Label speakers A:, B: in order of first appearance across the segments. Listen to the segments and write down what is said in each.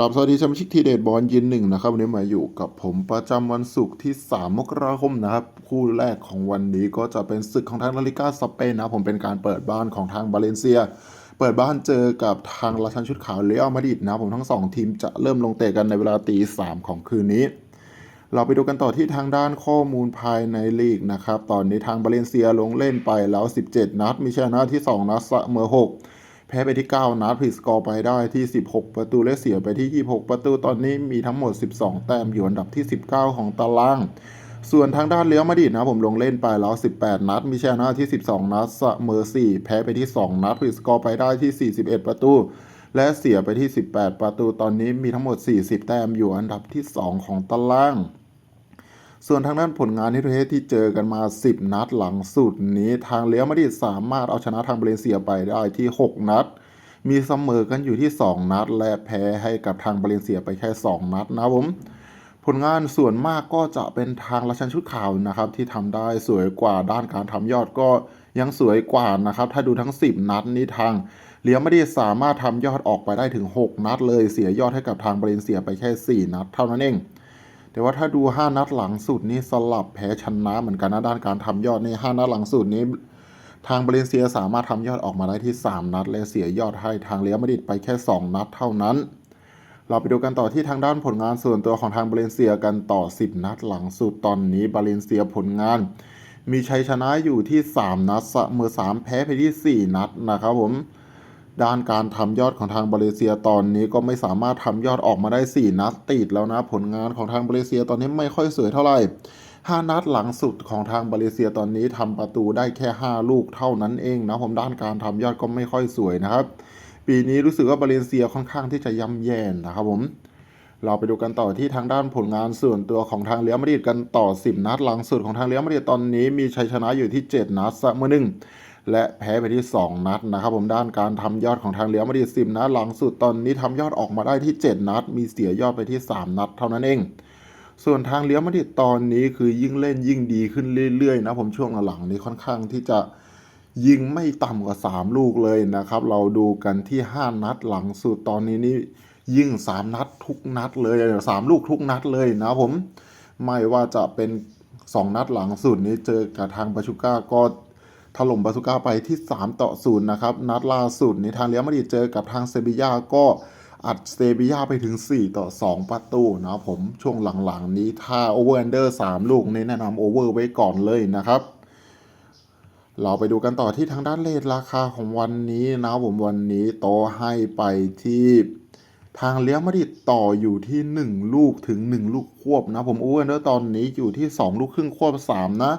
A: กราบสวัสดีชมชิกทีเดทบอลยินหนึ่งนะครับวันนี้มาอยู่กับผมประจำวันศุกร์ที่ 3 มกราคมนะครับ คู่แรกของวันนี้ก็จะเป็นศึกของทางลาลิกาสเปนนะผมเป็นการเปิดบ้านของทางบาเลนเซีย เปิดบ้านเจอกับทางราชันชุดขาวเรอัลมาดริดนะผมทั้งสองทีมจะเริ่มลงเตะกันในเวลาตีสามของคืนนี้ เราไปดูกันต่อที่ทางด้านข้อมูลภายในลีกนะครับตอนนี้ทางบาเลนเซียลงเล่นไปแล้ว 17 นัด มีชนะที่ 2 นัดเสมอ6 แพ้ไปที่ 9 นัดผิดสกอร์ไปได้ที่ 16 ประตูและเสียไปที่ 26 ประตูตอนนี้มีทั้งหมด 12 แต้มอยู่อันดับที่ 19 ของตาราง ส่วนทางด้านเลี้ยวมาดิดนะผมลงเล่นไปแล้ว 18 นัด มีชนะที่ 12 นัดเสมอ4 แพ้ไปที่ 2 นัดผิดสกอร์ไปได้ที่ 41 ประตู และเสียไปที่ 18 ประตูตอนนี้มีทั้งหมด 40 แต้มอยู่อันดับที่ 2 ของตาราง ส่วนทางด้านผลงานที่ประเทศที่เจอกันมา 10 นัดหลังสุดนี้ทางเลี้ยวมาดริดสามารถเอาชนะทางเบเลเซียไปได้ที่ 6 นัด มีเสมอกันอยู่ที่ 2 นัด และแพ้ให้กับทางเบเลเซียไปแค่ 2 นัดนะผมผลงานส่วนมากก็จะเป็นทางราชันชุดขาวนะครับ ที่ทำได้สวยกว่าด้านการทำยอดก็ยังสวยกว่านะครับ ถ้าดูทั้ง 10 นัดนี้ทางเลี้ยวมาดริดสามารถทำยอดออกไปได้ถึง 6 นัดเลยเสียยอดให้กับทางเบเลเซียไปแค่ 4 นัด เท่านั้นเอง แต่ว่าถ้าดู 5 นัดหลังสุดนี่สลับแพ้ชนะเหมือนกันนะด้านการทำยอดนี่5นัดหลังสุดนี้ ทางเบเลนเซียสามารถทำยอดออกมาได้ที่ 3 นัด และเสียยอดให้ทางเรียมาดิดไปแค่ 2 นัดเท่านั้น เราไปดูกันต่อที่ทางด้านผลงานส่วนตัวของทางเบเลนเซียกันต่อ 10 นัดหลังสุดตอนนี้เบเลนเซียผลงาน มีชัยชนะอยู่ที่ 3 นัดเสมอ3แพ้ไปที่ 4 นัดนะครับผม ด้านการทำยอดของทางมาเลเซียตอนนี้ก็ไม่สามารถทำยอดออกมาได้ 4 นัดติดแล้วนะ ผลงานของทางมาเลเซียตอนนี้ไม่ค่อยสวยเท่าไหร่5นัดหลังสุดของทางมาเลเซียตอนนี้ทำประตูได้แค่ 5 ลูกเท่านั้นเองนะผมด้านการทำยอดก็ไม่ค่อยสวยนะครับ ปีนี้รู้สึกว่ามาเลเซียค่อนข้างที่จะย่ำแย่นะครับผมเราไปดูกันต่อที่ทางด้านผลงานส่วนตัวของทางเรียลมาดริดกันต่อ 10 นัดหลังสุดของทางเรียลมาดริดตอนนี้มีชัยชนะอยู่ที่ 7 นัดเสมอหนึ่ง และแพ้ไปที่ 2 นัดนะครับผมด้านการทำยอดของทางเรียลมาดิด10นัดหลังสุดตอนนี้ทำยอดออกมาได้ที่ 7 นัด มีเสียยอดไปที่ 3 นัดเท่านั้นเอง ส่วนทางเรียลมาดิดตอนนี้คือยิ่งเล่นยิ่งดีขึ้นเรื่อยๆนะผมช่วงหลังๆนี้ค่อนข้างที่จะยิงไม่ต่ำกว่า 3 ลูกเลยนะครับ เราดูกันที่ 5 นัดหลังสุดตอนนี้นี่ยิง 3 นัดทุกนัดเลยสามลูกทุกนัดเลยนะผมไม่ว่าจะเป็น 2 นัดหลังสุดนี้เจอกับทางปาชุก้าก็ ถล่มบาซูก้าไปที่ 3 ต่อ 0 นะครับ นัดล่าสุดในทางเรียมาดิดเจอกับทางเซบียาก็อัดเซบียาไปถึง 4 ต่อ 2 ประตูนะผมช่วงหลังๆนี้ถ้าโอเวอร์ n อนเดอร์ 3 ลูกนี้แนะนำโอเวอร์ไว้ก่อนเลยนะครับ เราไปดูกันต่อที่ทางด้านเลทราคาของวันนี้นะผมวันนี้โตให้ไปที่ทางเลี้ยวมาดิดต่ออยู่ที่ 1 ลูกถึง 1 ลูกควบนะผมโอเวอร์เนอร์ตอนนี้อยู่ที่ 2 ลูกครึ่งควบ 3 นะ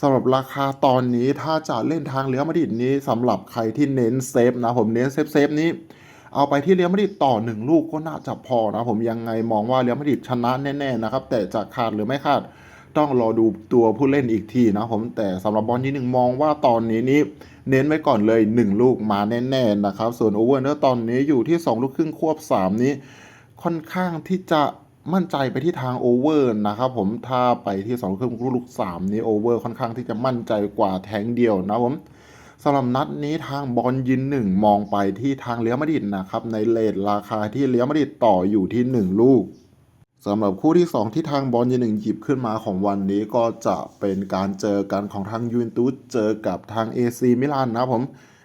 A: สำหรับราคาตอนนี้ถ้าจะเล่นทางเลี้ยวมาดิดนี้สำหรับใครที่เน้นเซฟนะผมเน้นเซฟเซฟนี้เอาไปที่เรียลมาดริดต่อ1ลูกก็น่าจะพอนะผมยังไงมองว่าเรียลมาดริดชนะแน่ๆนะครับแต่จะขาดหรือไม่ขาดต้องรอดูตัวผู้เล่นอีกทีนะผมแต่สำหรับบอลที่หนึ่งมองว่าตอนนี้นี้เน้นไว้ก่อนเลย 1 ลูกมาแน่ๆนะครับส่วนโอเวอร์เนอร์ตอนนี้อยู่ที่ 2 ลูกครึ่งควบ 3 นี้ ค่อนข้างที่จะ มั่นใจไปที่ทางโอเวอร์นะครับผมถ้าไปที่2ลูกครึ่งลูก3นี้โอเวอร์ค่อนข้างที่จะมั่นใจกว่าแทงเดียวนะผมสำหรับนัดนี้ทางบอลยินหนึ่งมองไปที่ทางเลี้ยวมาดิดนะครับ ในเลทราคาที่เลี้ยวมาดิดต่ออยู่ที่ 1 ลูกสำหรับคู่ที่ 2 ที่ทางบอลยีหนึ่งหยิบขึ้นมาของวันนี้ก็จะเป็นการเจอกันของทางยูเวนตุสเจอกับทาง AC มิลานนะครับผม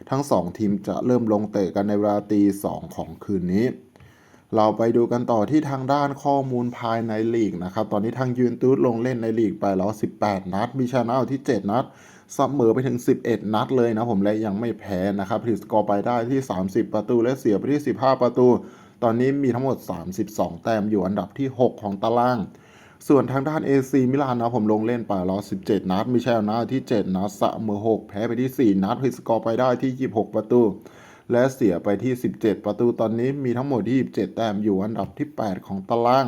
A: ทั้ง 2 ทีมจะเริ่มลงเตะกันในเวลาตี2ของคืนนี้ เราไปดูกันต่อที่ทางด้านข้อมูลภายในลีกนะครับ ตอนนี้ทางยูนตุสลงเล่นในลีกไปแล้ว 18 นัด มีชนะอยู่ที่ 7 นัดเสมอไปถึง 11 นัดเลยนะผมและยังไม่แพ้นะครับผลิตสกอร์ไปได้ที่ 30 ประตูและเสียไปที่ 15 ประตู ตอนนี้มีทั้งหมด 32 แต้มอยู่อันดับที่ 6 ของตาราง ส่วนทางด้าน AC มิลานนะผมลงเล่นไปแล้ว 17 นัด มีชนะที่ 7 นัดเสมอ 6 แพ้ไปที่ 4 นัดพิสกอร์ไปได้ที่ 26 ประตู และเสียไปที่ 17 ประตูตอนนี้มีทั้งหมด27แต้มอยู่อันดับที่ 8 ของตาราง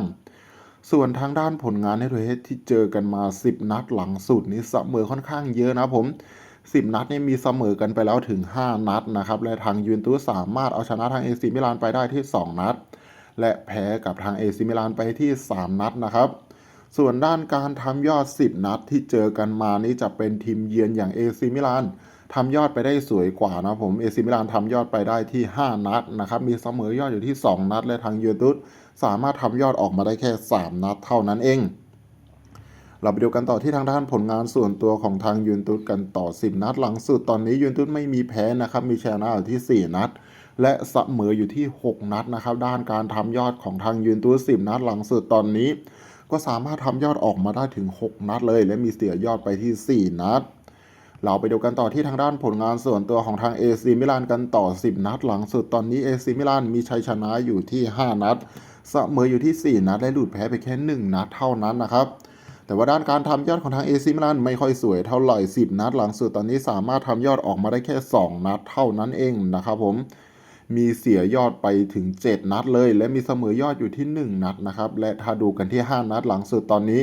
A: ส่วนทางด้านผลงานในประเทศที่เจอกันมา 10 นัดหลังสุดนี้เสมอค่อนข้างเยอะนะผม 10 นัดนี่มีเสมอกันไปแล้วถึง 5 นัดนะครับ และทางยูเวนตุสสามารถเอาชนะทางเอซิมิลานไปได้ที่ 2 นัด และแพ้กับทางเอซิมิลานไปที่ 3 นัดนะครับส่วนด้านการทำยอด 10 นัดที่เจอกันมานี่จะเป็นทีมเยือนอย่างเอซิมิลาน ทำยอดไปได้สวยกว่านะผม เอซิมิลานทำยอดไปได้ที่ 5 นัดนะครับ มีเสมอยอดอยู่ที่ 2 นัด และทางยูเวนตุสสามารถทำยอดออกมาได้แค่ 3 นัดเท่านั้นเอง เราไปดูกันต่อที่ทางด้านผลงานส่วนตัวของทางยูนตุสกันต่อ 10 นัด หลังสุดตอนนี้ยูนตุสไม่มีแพ้นะครับ มีชนะอยู่ที่ 4 นัด และเสมออยู่ที่ 6 นัดนะครับ ด้านการทำยอดของทางยูนตุส10 นัด หลังสุดตอนนี้ ก็สามารถทำยอดออกมาได้ถึง 6 นัดเลย และมีเสียยอดไปที่ 4 นัด เราไปดูกันต่อที่ทางด้านผลงานส่วนตัวของทาง AC มิลานกันต่อ 10 นัดหลังสุดตอนนี้ AC มิลานมีชัยชนะอยู่ที่ 5 นัดเสมออยู่ที่ 4 นัดและหลุดแพ้ไปแค่ 1 นัดเท่านั้นนะครับแต่ว่าด้านการทำยอดของทาง AC มิลานไม่ค่อยสวยเท่าไหร่ 10 นัดหลังสุดตอนนี้สามารถทำยอดออกมาได้แค่ 2 นัดเท่านั้นเองนะครับผมมีเสียยอดไปถึง 7 นัดเลย และมีเสมอยอดอยู่ที่ 1 นัดนะครับและถ้าดูกันที่ 5 นัดหลังสุดตอนนี้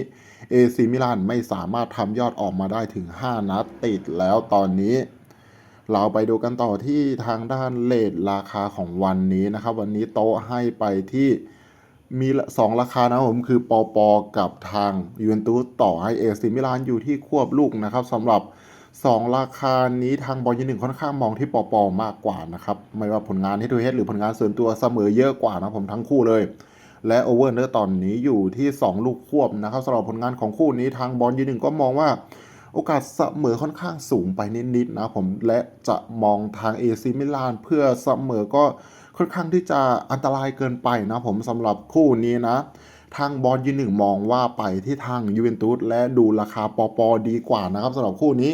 A: AC มิลานไม่สามารถทำยอดออกมาได้ถึง 5 นัดติดแล้วตอนนี้ เราไปดูกันต่อที่ทางด้านเลทราคาของวันนี้นะครับ วันนี้โต๊ะให้ไปที่มี 2 ราคานะผมคือปอปอกับทางยูเวนตุสต่อให้เอซิมิลานอยู่ที่ควบลูกนะครับสำหรับ 2 ราคานี้ทางบอลยูหนึ่งค่อนข้างมองที่ปอปอมากกว่านะครับ ไม่ว่าผลงานที่ทูเฮดหรือผลงานส่วนตัวเสมอเยอะกว่านะผมทั้งคู่เลย และโอเวอร์เนอร์ตอนนี้อยู่ที่ 2 ลูกควบนะครับสำหรับผลงานของคู่นี้ทางบอลยูหนึ่งก็มองว่าโอกาสเสมอค่อนข้างสูงไปนิดๆนะผมและจะมองทางเอซิมิลานเพื่อเสมอก็ค่อนข้างที่จะอันตรายเกินไปนะผมสำหรับคู่นี้นะ ทางบอลยูหนึ่งมองว่าไปที่ทางยูเวนตุสและดูราคาปอปอดีกว่านะครับสำหรับคู่นี้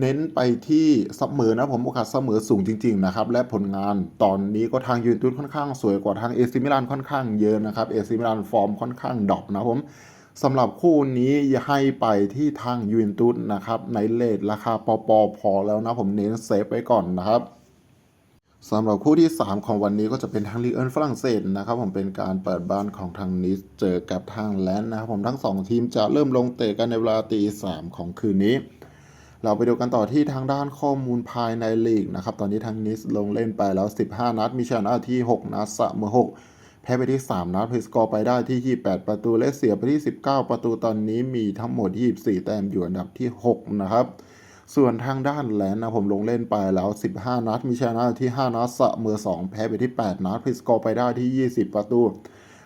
A: เน้นไปที่เสมอนะผมโอกาสเสมอสูงจริง ๆ นะครับ และผลงานตอนนี้ก็ทางยูเวนตุสค่อนข้างสวยกว่าทางเอซิมิลานค่อนข้างเยอะนะครับเอซิมิลานฟอร์มค่อนข้างดรอปนะผมสำหรับคู่นี้ให้ไปที่ทางยูนตุสนะครับ ในเลทราคาปอปอพอแล้วนะผมเน้นเซฟไว้ก่อนนะครับสำหรับคู่ที่ 3 ของวันนี้ก็จะเป็นทางลีเอินฝรั่งเศสนะครับ ผมเป็นการเปิดบ้านของทางนิสเจอกับทางแลนด์นะครับผมทั้งสองทีมจะเริ่มลงเตะกันในเวลาตีสามของคืนนี้ เราไปดูกันต่อที่ทางด้านข้อมูลภายในลีกนะครับ ตอนนี้ทางนิสลงเล่นไปแล้ว 15 นัด มีชนะที่ 6 นัดเสมอ6แพ้ไปที่ 3 นัดเพสกอร์ไปได้ที่ 28 ประตูและเสียไปที่ 19 ประตูตอนนี้มีทั้งหมด 24 แต้มอยู่อันดับที่ 6 นะครับ ส่วนทางด้านแลนด์นะผมลงเล่นไปแล้ว 15 นัด มีชนะที่ 5 นัดเสมอ2แพ้ไปที่ 8 นัดเพสกอร์ไปได้ที่ 20 ประตู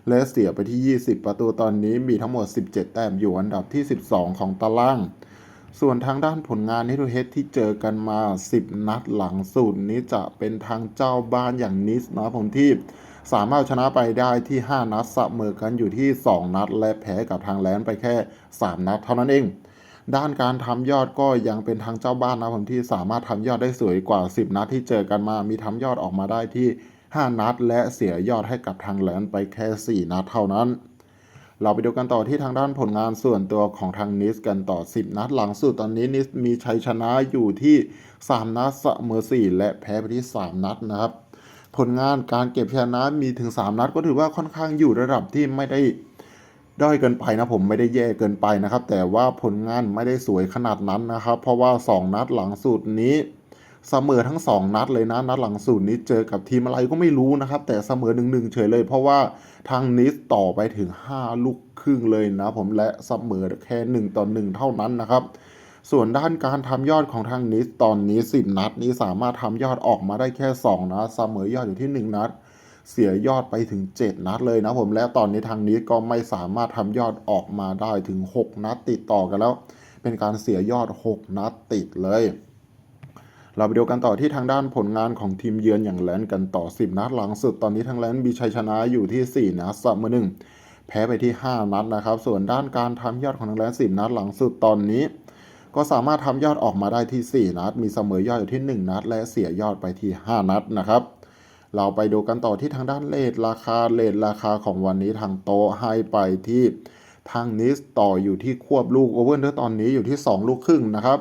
A: และเสียไปที่ 20 ประตูตอนนี้มีทั้งหมด 17 แต้มอยู่อันดับที่ 12 ของตาราง ส่วนทางด้านผลงานที่ทูเฮดที่เจอกันมา 10 นัดหลังสุดนี้จะเป็นทางเจ้าบ้านอย่างนิสนะผมที่สามารถชนะไปได้ที่ 5 นัดเสมอกันอยู่ที่ 2 นัด และแพ้กับทางแลนด์ไปแค่ 3 นัดเท่านั้นเอง ด้านการทำยอดก็ยังเป็นทางเจ้าบ้านนะผมที่สามารถทำยอดได้สวยกว่า 10 นัดที่เจอกันมา มีทำยอดออกมาได้ที่ 5 นัด และเสียยอดให้กับทางแลนด์ไปแค่ 4 นัดเท่านั้น เราไปดูกันต่อที่ทางด้านผลงานส่วนตัวของทางนิสกันต่อ 10 นัดหลังสุดตอนนี้นิสมีชัยชนะอยู่ที่ 3 นัดเสมอ4และแพ้ไปที่ 3 นัดนะครับ ผลงานการเก็บชนะมีถึง 3 นัดก็ถือว่าค่อนข้างอยู่ระดับที่ไม่ได้ด้อยเกินไปนะผมไม่ได้แย่เกินไปนะครับ แต่ว่าผลงานไม่ได้สวยขนาดนั้นนะครับ เพราะว่า 2 นัดหลังสุดนี้ เสมอทั้ง 2 นัดเลยนะ นัดหลังสุดนี้เจอกับทีมอะไรก็ไม่รู้นะครับ แต่เสมอหนึ่งหนึ่งเฉยเลย เพราะว่าทางนิสต่อไปถึง 5 ลูกครึ่งเลยนะผมและเสมอแค่ 1 ต่อ 1 เท่านั้นนะครับ ส่วนด้านการทำยอดของทางนิสตอนนี้ 10 นัดนี้สามารถทำยอดออกมาได้แค่ 2นัดเสมอยอดอยู่ที่ 1 นัด เสียยอดไปถึง 7 นัดเลยนะผมและตอนนี้ทางนี้ก็ไม่สามารถทำยอดออกมาได้ถึง 6 นัดติดต่อกันแล้ว เป็นการเสียยอด 6 นัดติดเลย เราไปดูกันต่อที่ทางด้านผลงานของทีมเยือนอย่างแลนด์กันต่อ 10 นัดหลังสุดตอนนี้ทางแลนด์มีชัยชนะอยู่ที่ 4 นัดเสมอหนึ่งแพ้ไปที่ 5 นัดนะครับ ส่วนด้านการทำยอดของทางแลนด์10 นัดหลังสุดตอนนี้ ก็สามารถทำยอดออกมาได้ที่ 4 นัด มีเสมอยอดอยู่ที่ 1 นัด และเสียยอดไปที่ 5 นัดนะครับเราไปดูกันต่อที่ทางด้านเลทราคาเลทราคาของวันนี้ทางโต๊ะให้ไปที่ทางนิสต่ออยู่ที่ควบลูกโอเวอร์เดอร์ตอนนี้อยู่ที่ 2 ลูกครึ่งนะครับ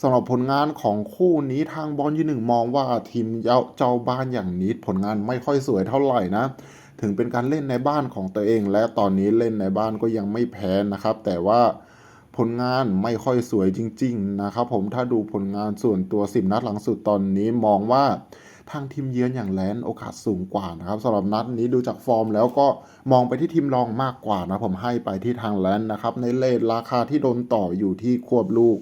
A: สำหรับผลงานของคู่นี้ทางบอลยูหนึ่งมองว่าทีมเจ้าเจ้าบ้านอย่างนิสผลงานไม่ค่อยสวยเท่าไหร่นะ ถึงเป็นการเล่นในบ้านของตัวเอง และตอนนี้เล่นในบ้านก็ยังไม่แพ้นะครับ แต่ว่าผลงานไม่ค่อยสวยจริง ๆ นะครับผมถ้าดูผลงานส่วนตัว 10 นัดหลังสุดตอนนี้มองว่าทางทีมเยือนอย่างแลนด์โอกาสสูงกว่านะครับสำหรับนัดนี้ดูจากฟอร์มแล้วก็มองไปที่ทีมรองมากกว่านะผมให้ไปที่ทางแลนด์นะครับ ในเลทราคาที่โดนต่ออยู่ที่ควบลูก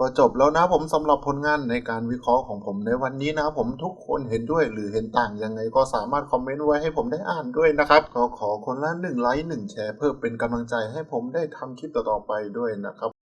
A: ก็จบแล้วนะผมสำหรับผลงานในการวิเคราะห์ของผมในวันนี้นะผมทุกคนเห็นด้วยหรือเห็นต่างยังไงก็สามารถคอมเมนต์ไว้ให้ผมได้อ่านด้วยนะครับก็ขอคนละหนึ่งไลค์หนึ่งแชร์เพื่อเป็นกำลังใจให้ผมได้ทำคลิปต่อๆไปด้วยนะครับ